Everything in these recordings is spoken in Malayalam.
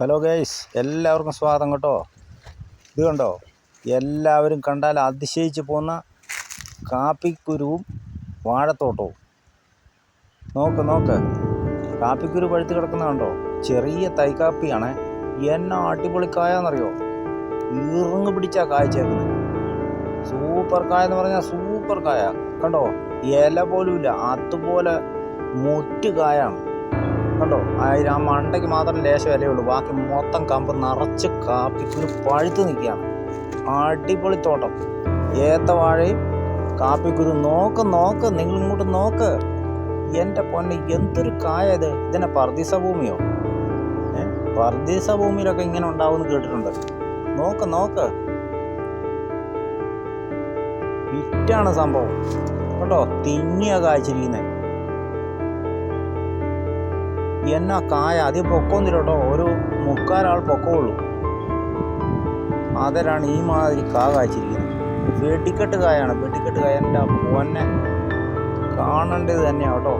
ഹലോ ഗൈസ് എല്ലാവർക്കും സ്വാഗതം കേട്ടോ. ഇത് കണ്ടോ? എല്ലാവരും കണ്ടാൽ അതിശയിച്ച് പോകുന്ന കാപ്പിക്കുരുവും വാഴത്തോട്ടവും. നോക്ക് നോക്ക്. കാപ്പിക്കുരു പഴുത്ത് കിടക്കുന്ന കണ്ടോ? ചെറിയ തൈക്കാപ്പിയാണ്. എന്നാ അടിപൊളി കായാന്നറിയോ? ഇറങ്ങ് പിടിച്ചാ കായ ചേർക്കുന്നത്. സൂപ്പർ കായ എന്ന് പറഞ്ഞാൽ സൂപ്പർ കായ. കണ്ടോ? ഇല പോലും ഇല്ല അതുപോലെ മുറ്റ് കായാണ്. കണ്ടോ? അതിന് ആ മണ്ടയ്ക്ക് മാത്രം ലേശം വിലയുള്ളൂ ബാക്കി മൊത്തം കമ്പ് നിറച്ച് കാപ്പിക്കുരു പഴുത്ത് നിൽക്കുകയാണ്. അടിപൊളി തോട്ടം. ഏത്ത വാഴയും കാപ്പിക്കുരു. നോക്ക് നോക്ക്. നിങ്ങൾ ഇങ്ങോട്ട് നോക്ക്. എന്റെ പൊന്നെ എന്തൊരു കായ ഇത്. ഇതിനെ പർദീസ ഭൂമിയോ പർദീസ ഭൂമിയിലൊക്കെ ഇങ്ങനെ ഉണ്ടാവുമെന്ന് കേട്ടിട്ടുണ്ട്. നോക്ക് നോക്ക്. വിറ്റാണ് സംഭവം. കേട്ടോ തിങ്ങിയ കായ്ച്ചിരിക്കുന്നത് എന്നാ കായ? അധികം പൊക്കമൊന്നുമില്ല കേട്ടോ ഒരു മുക്കാലാൾ പൊക്കമുള്ളൂ അതരാണ് ഈ മാതിരി കാ കായ്ച്ചിരിക്കുന്നത്. വെടിക്കെട്ട് കായാണ്. വെടിക്കെട്ട് കായ എന്റെ പൊന്നെ കാണേണ്ടത് തന്നെയാണ് കേട്ടോ.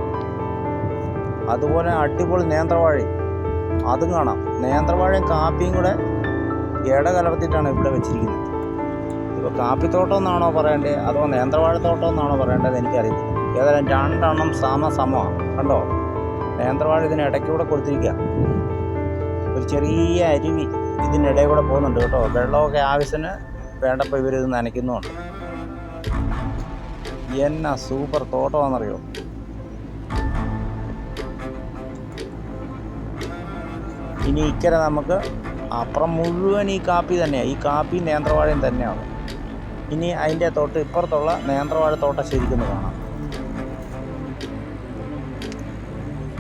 അതുപോലെ അടിപൊളി നേന്ത്രവാഴ. അതും കാണാം. നേന്ത്രവാഴയും കാപ്പിയും കൂടെ ഇട കലർത്തിയിട്ടാണ് ഇവിടെ വെച്ചിരിക്കുന്നത്. ഇപ്പോൾ കാപ്പിത്തോട്ടം എന്നാണോ പറയേണ്ടത്? അതോ നേന്ത്രവാഴത്തോട്ടം എന്നാണോ പറയേണ്ടത് എനിക്കറിയില്ല ഏതായാലും രണ്ടെണ്ണം സമ സമമാണ്. കണ്ടോ? നേന്ത്രവാഴ ഇതിന് ഇടയ്ക്കൂടെ കൊടുത്തിരിക്കുക ഒരു ചെറിയ അരുവി ഇതിനിടയിൽ കൂടെ പോകുന്നുണ്ട് കേട്ടോ. വെള്ളമൊക്കെ ആവശ്യത്തിന് വേണ്ടപ്പോൾ ഇവരിത് നനയ്ക്കുന്നുണ്ട് എന്നാ സൂപ്പർ തോട്ടമാണെന്നറിയോ? ഇനി ഇക്കരെ നമുക്ക് അപ്പുറം മുഴുവൻ ഈ കാപ്പി തന്നെയാണ് ഈ കാപ്പി നേന്ത്രവാഴയും തന്നെയാണ്. ഇനി അതിന്റെ തൊട്ട് ഇപ്പുറത്തുള്ള നേന്ത്രവാഴ തോട്ടം ശരിക്കും കാണാം.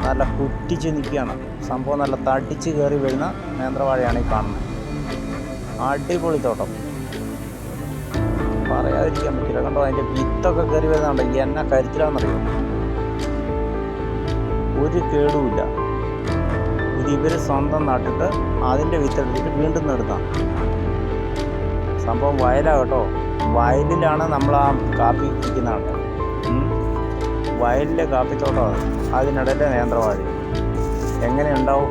നല്ല കുറ്റിച്ച് നിൽക്കുകയാണ്. സംഭവം നല്ല തടിച്ച് കയറി വരുന്ന നേന്ത്രവാഴയാണ് ഈ കാണുന്നത്. അടിപൊളി തോട്ടം. പറയാതിരിക്കാൻ പറ്റില്ല. കണ്ടോ അതിന്റെ വിത്തൊക്കെ കയറി വരുന്നുണ്ട്. എന്നാ കരുത്തിലാണെന്നറിയാം? ഒരു കേടുമില്ല. ഇത് ഇവർ സ്വന്തം നട്ടിട്ട് അതിന്റെ വിത്തെടുത്തിട്ട് വീണ്ടും നിർത്താം സംഭവം വയലാണ് കേട്ടോ. വയലിലാണ് നമ്മൾ ആ കാപ്പി ഇരിക്കുന്നതാണ് വയലിലെ കാപ്പിത്തോട്ടമാണ്. അതിനിടയിലെ നേന്ത്രവാഴി. എങ്ങനെ ഉണ്ടാവും?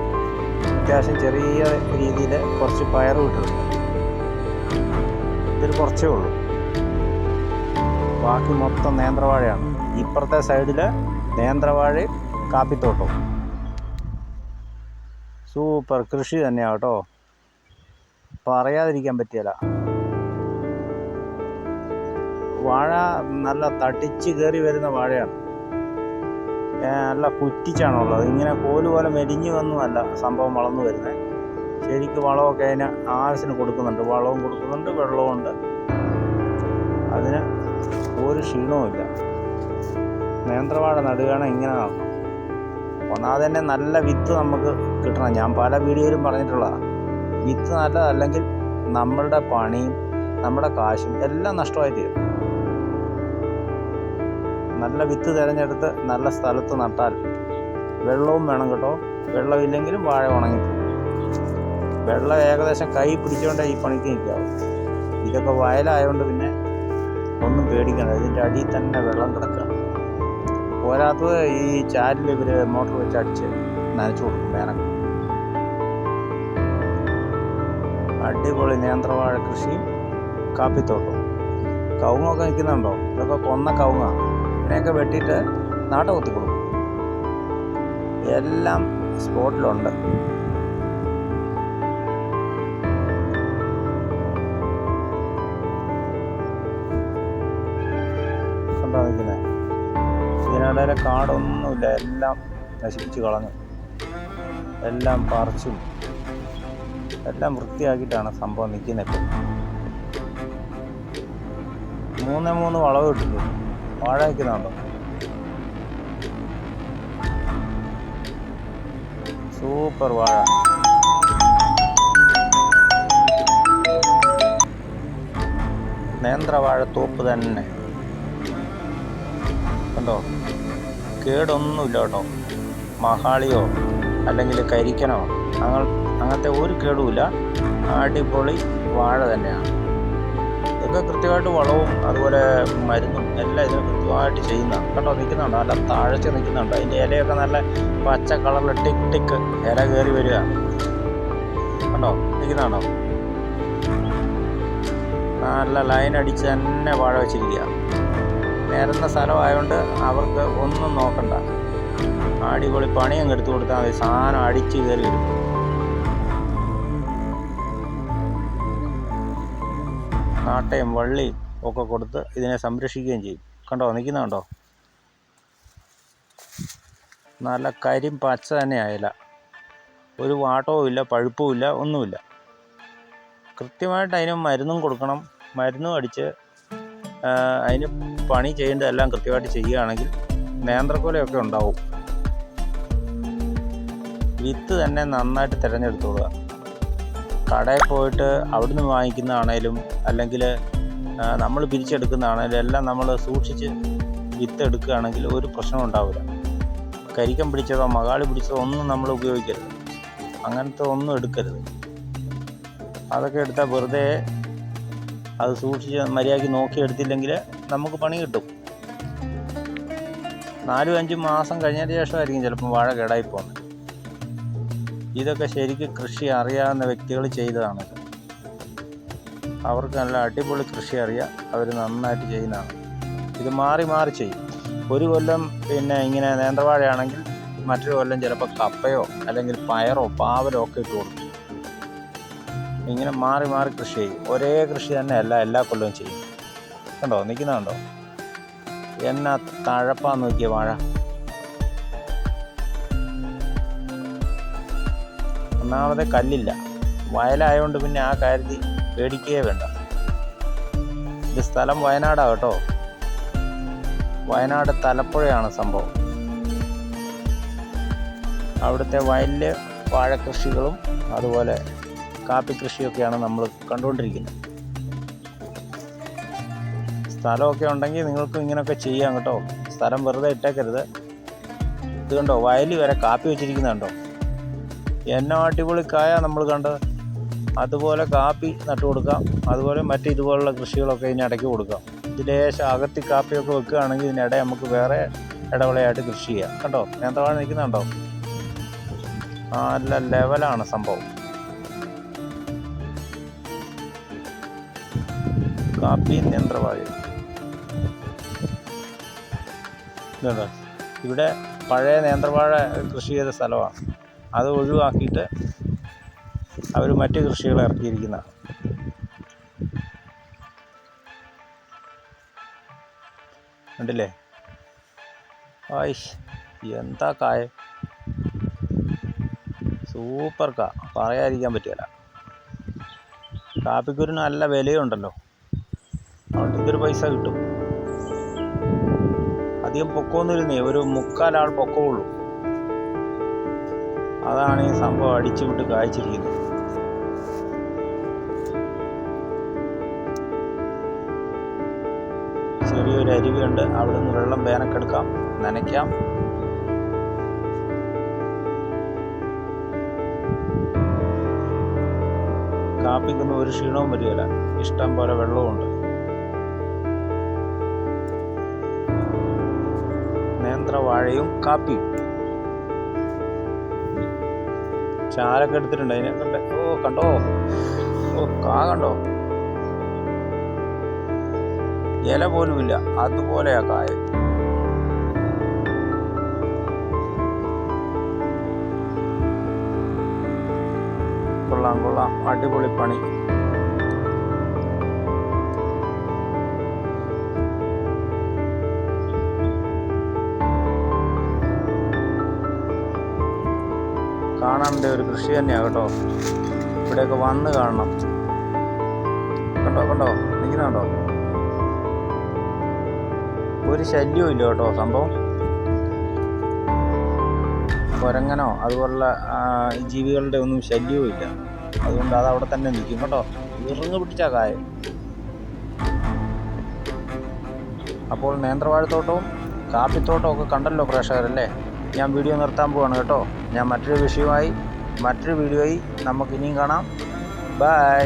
അത്യാവശ്യം ചെറിയ രീതിയിൽ കുറച്ച് പയർ വിട്ടിട്ടുണ്ട്. ഇതിൽ കുറച്ചേ ഉള്ളൂ. ബാക്കി മൊത്തം നേന്ത്രവാഴയാണ്. ഇപ്പുറത്തെ സൈഡിൽ നേന്ത്രവാഴയും കാപ്പിത്തോട്ടവും സൂപ്പർ. കൃഷി തന്നെയാണ് കേട്ടോ. പറയാതിരിക്കാൻ പറ്റിയല്ല. വാഴ നല്ല തടിച്ച് കയറി വരുന്ന വാഴയാണ്. നല്ല കുറ്റിച്ചാണുള്ളത്. ഇങ്ങനെ കോൽ പോലെ മെലിഞ്ഞു വന്നുമല്ല സംഭവം വളർന്നു വരുന്നത് ശരിക്കും വളമൊക്കെ അതിന് ആവശ്യത്തിന് കൊടുക്കുന്നുണ്ട്. വളവും കൊടുക്കുന്നുണ്ട് വെള്ളവും ഉണ്ട് അതിന് ഒരു ക്ഷീണവുമില്ല. നേന്ത്രവാഴ നടുകയാണ് ഇങ്ങനെ നടണം തന്നെ നല്ല വിത്ത് നമുക്ക് കിട്ടണം. ഞാൻ പല വീഡിയോയിലും പറഞ്ഞിട്ടുള്ളതാണ് വിത്ത് നല്ലതല്ലെങ്കിൽ നമ്മളുടെ പണിയും നമ്മുടെ കാശും എല്ലാം നഷ്ടമായി തീരും നല്ല വിത്ത് തിരഞ്ഞെടുത്ത് നല്ല സ്ഥലത്ത് നട്ടാൽ വെള്ളവും വേണം കേട്ടോ. വെള്ളമില്ലെങ്കിലും വാഴ ഉണങ്ങിപ്പോകും വെള്ളം ഏകദേശം കൈ പിടിച്ചുകൊണ്ടേ ഈ പണിക്ക് നിൽക്കാവും. ഇതൊക്കെ വയലായതുകൊണ്ട് പിന്നെ ഒന്നും പേടിക്കണ്ട. ഇതിന്റെ അടിയിൽ തന്നെ വെള്ളം കിടക്കുക പോരാത്തത് ഈ ചാലിൽ ഇവർ മോട്ടർ വെച്ച് അടിച്ച് നനച്ചു കൊടുക്കും വേനൽ. അടിപൊളി നേന്ത്രവാഴ കൃഷിയും കാപ്പിത്തോട്ടവും കവുങ്ങൊക്കെ നിൽക്കുന്നുണ്ടോ? ഇതൊക്കെ കൊന്ന കവുങ്ങാണ് ഇതിനെയൊക്കെ വെട്ടിയിട്ട് നാട്ട കുത്തി കൊടുക്കും. എല്ലാം സ്പോട്ടിലുണ്ട്. കണ്ടോ ഇതിനിടയിലെ കാടൊന്നുമില്ല. എല്ലാം നശിപ്പിച്ച് കളഞ്ഞു. എല്ലാം പറിച്ചും. എല്ലാം വൃത്തിയാക്കിയിട്ടാണ് സംഭവം നിൽക്കുന്നത് മൂന്നേ മൂന്ന് വളവ് ഇട്ടിട്ടുണ്ട് വാഴ നിൽക്കുന്നുണ്ടോ സൂപ്പർ വാഴ. നേന്ത്രവാഴ തോപ്പ് തന്നെ. കണ്ടോ? കേടൊന്നുമില്ല കേട്ടോ. മഹാളിയോ അല്ലെങ്കിൽ കരിക്കനോ? അങ്ങ അങ്ങനത്തെ ഒരു കേടുമില്ല. അടിപൊളി വാഴ തന്നെയാണ്. ഇതൊക്കെ കൃത്യമായിട്ട് വളവും അതുപോലെ മരുന്നും എല്ലാം ഇതിന് കൃത്യമായിട്ട് ചെയ്യുന്ന. കേട്ടോ നിൽക്കുന്നുണ്ട്. നല്ല താഴ്ച നിൽക്കുന്നുണ്ട്. അതിന്റെ ഇലയൊക്കെ നല്ല പച്ച കളറിൽ ടിക്ക് ടിക്ക് ഇല കയറി വരിക. കണ്ടോ നിൽക്കുന്നുണ്ടോ? നല്ല ലൈൻ അടിച്ച് തന്നെ വാഴ വെച്ചിരിക്കുക. നിരന്ന സ്ഥലമായതുകൊണ്ട് അവർക്ക് ഒന്നും നോക്കണ്ട. അടിപൊളി പണി അങ്ങ് എടുത്തു കൊടുത്താൽ മതി. സാധനം അടിച്ച് കയറി വരും. നാട്ടയും വള്ളിയും ഒക്കെ കൊടുത്ത് ഇതിനെ സംരക്ഷിക്കുകയും ചെയ്യും. കണ്ടോ നിൽക്കുന്ന കണ്ടോ? നല്ല കരിം പച്ച തന്നെ ആയില്ല. ഒരു വാട്ടവും ഇല്ല പഴുപ്പും ഇല്ല ഒന്നുമില്ല. കൃത്യമായിട്ട് അതിന് മരുന്നും കൊടുക്കണം. മരുന്നും അടിച്ച് അതിന് പണി ചെയ്യേണ്ടതെല്ലാം കൃത്യമായിട്ട് ചെയ്യുകയാണെങ്കിൽ നേന്ത്രക്കൊലയൊക്കെ ഉണ്ടാവും. വിത്ത് തന്നെ നന്നായിട്ട് തിരഞ്ഞെടുത്തോളുക. കടയിൽ പോയിട്ട് അവിടുന്ന് വാങ്ങിക്കുന്നതാണേലും അല്ലെങ്കിൽ നമ്മൾ പിരിച്ചെടുക്കുന്നതാണെങ്കിലും എല്ലാം നമ്മൾ സൂക്ഷിച്ച് വിത്ത് എടുക്കുകയാണെങ്കിൽ ഒരു പ്രശ്നം ഉണ്ടാവില്ല. കരിക്കം പിടിച്ചതോ മകാളി പിടിച്ചതോ ഒന്നും നമ്മൾ ഉപയോഗിക്കരുത്. അങ്ങനത്തെ ഒന്നും എടുക്കരുത്. അതൊക്കെ എടുത്താൽ വെറുതെ അത് സൂക്ഷിച്ച് മര്യാദയ്ക്ക് നോക്കി എടുത്തില്ലെങ്കിൽ നമുക്ക് പണി കിട്ടും. നാലും അഞ്ചും മാസം കഴിഞ്ഞതിന് ശേഷമായിരിക്കും ചിലപ്പോൾ വാഴ കേടായി പോകുന്നത്. ഇതൊക്കെ ശരിക്കും കൃഷി അറിയാവുന്ന വ്യക്തികൾ ചെയ്തതാണ് അവർക്ക് നല്ല അടിപൊളി കൃഷി അറിയാം. അവർ നന്നായിട്ട് ചെയ്യുന്നതാണ്. ഇത് മാറി മാറി ചെയ്യും. ഒരു കൊല്ലം പിന്നെ ഇങ്ങനെ നേന്ത്രവാഴയാണെങ്കിൽ മറ്റൊരു കൊല്ലം ചിലപ്പോൾ കപ്പയോ അല്ലെങ്കിൽ പയറോ പാവലോ ഒക്കെ ഇട്ട് കൊടുക്കും. ഇങ്ങനെ മാറി മാറി കൃഷി ചെയ്യും. ഒരേ കൃഷി തന്നെ അല്ല എല്ലാ കൊല്ലവും ചെയ്യും. കണ്ടോ? നിൽക്കുന്നുണ്ടോ എന്നാ തഴപ്പാന്ന് നോക്കിയ വാഴ. ഒന്നാമത് കല്ലില്ല. വയലായതുകൊണ്ട് പിന്നെ ആ കാര്യത്തിൽ പേടിക്കുകയേ വേണ്ട. ഇത് സ്ഥലം വയനാടാ കേട്ടോ. വയനാട് തലപ്പുഴയാണ് സംഭവം. അവിടുത്തെ വയലിൽ വാഴക്കൃഷികളും അതുപോലെ കാപ്പി കൃഷിയൊക്കെയാണ് നമ്മൾ കണ്ടുകൊണ്ടിരിക്കുന്നത്. സ്ഥലമൊക്കെ ഉണ്ടെങ്കിൽ നിങ്ങൾക്കും ഇങ്ങനെയൊക്കെ ചെയ്യാം കേട്ടോ. സ്ഥലം വെറുതെ ഇട്ടേക്കരുത്. ഇത് കണ്ടോ? വയലിൽ വരെ കാപ്പി വെച്ചിരിക്കുന്നുണ്ടോ എന്നോ അടിപൊളി കായ നമ്മൾ കണ്ടത്. അതുപോലെ കാപ്പി നട്ടു കൊടുക്കാം. അതുപോലെ മറ്റ് ഇതുപോലുള്ള കൃഷികളൊക്കെ ഇതിനിടയ്ക്ക് കൊടുക്കാം. ഇതിലേശം അകത്തി കാപ്പിയൊക്കെ വെക്കുകയാണെങ്കിൽ ഇതിനിടെ നമുക്ക് വേറെ ഇടവിളയായിട്ട് കൃഷി ചെയ്യാം. കണ്ടോ? നേന്ത്രവാഴ നിൽക്കുന്നുണ്ടോ? നല്ല ലെവലാണ് സംഭവം. കാപ്പി നേന്ത്രവാഴ ഇവിടെ പഴയ നേന്ത്രവാഴ കൃഷി ചെയ്ത സ്ഥലമാണ്. അത് ഒഴിവാക്കിയിട്ട് അവർ മറ്റു കൃഷികൾ ഇറക്കിയിരിക്കുന്ന. ഉണ്ടല്ലേ ആയിഷ് എന്താ കായ? സൂപ്പർ കാ. പറയാതിരിക്കാൻ പറ്റില്ല. കാപ്പിക്കുരു നല്ല വിലയുണ്ടല്ലോ. അതുകൊണ്ട് ഇതൊരു പൈസ കിട്ടും. അധികം പൊക്കമൊന്നുമിരുന്നേ ഒരു മുക്കാലാൾ പൊക്കമുള്ളൂ. അതാണ് ഈ സംഭവം അടിച്ചു വിട്ട് കായ്ച്ചിരിക്കുന്നത്. ചെറിയൊരു അരുവിയുണ്ട്. അവിടെ നിന്ന് വെള്ളം വേനക്കെടുക്കാം നനയ്ക്കാം. കാപ്പിക്കൊന്നും ഒരു ക്ഷീണവും വരികയില്ല. ഇഷ്ടം പോലെ വെള്ളവുമുണ്ട്. നേന്ത്രവാഴയും കാപ്പിയും. ചാരൊക്കെ എടുത്തിട്ടുണ്ട്. അതിനെ കണ്ടേ ഓ കണ്ടോ? ഓ കാ കണ്ടോ? ഇല പോലുമില്ല. അതുപോലെയാ കായ കൊള്ളാം കൊള്ളാം. അടിപൊളി പണി. കാണേണ്ട ഒരു കൃഷി തന്നെയാണ് കേട്ടോ. ഇവിടെയൊക്കെ വന്ന് കാണണം. കണ്ടോ കണ്ടോ? നിൽക്കുന്നുണ്ടോ? ഒരു ശല്യവും ഇല്ല കേട്ടോ സംഭവം. കുരങ്ങനോ അതുപോലുള്ള ജീവികളുടെ ഒന്നും ശല്യവും ഇല്ല. അതുകൊണ്ട് അത് അവിടെ തന്നെ നിൽക്കും കേട്ടോ. ഇറങ്ങ് പിടിച്ച കായ അപ്പോൾ നേന്ത്രവാഴത്തോട്ടവും കാപ്പിത്തോട്ടവും ഒക്കെ കണ്ടല്ലോ പ്രേക്ഷകരല്ലേ? ഞാൻ വീഡിയോ നിർത്താൻ പോവാണ് കേട്ടോ. ഞാൻ മറ്റൊരു വിഷയമായി മറ്റൊരു വീഡിയോയിൽ നമുക്ക് ഇനിയും കാണാം. ബൈ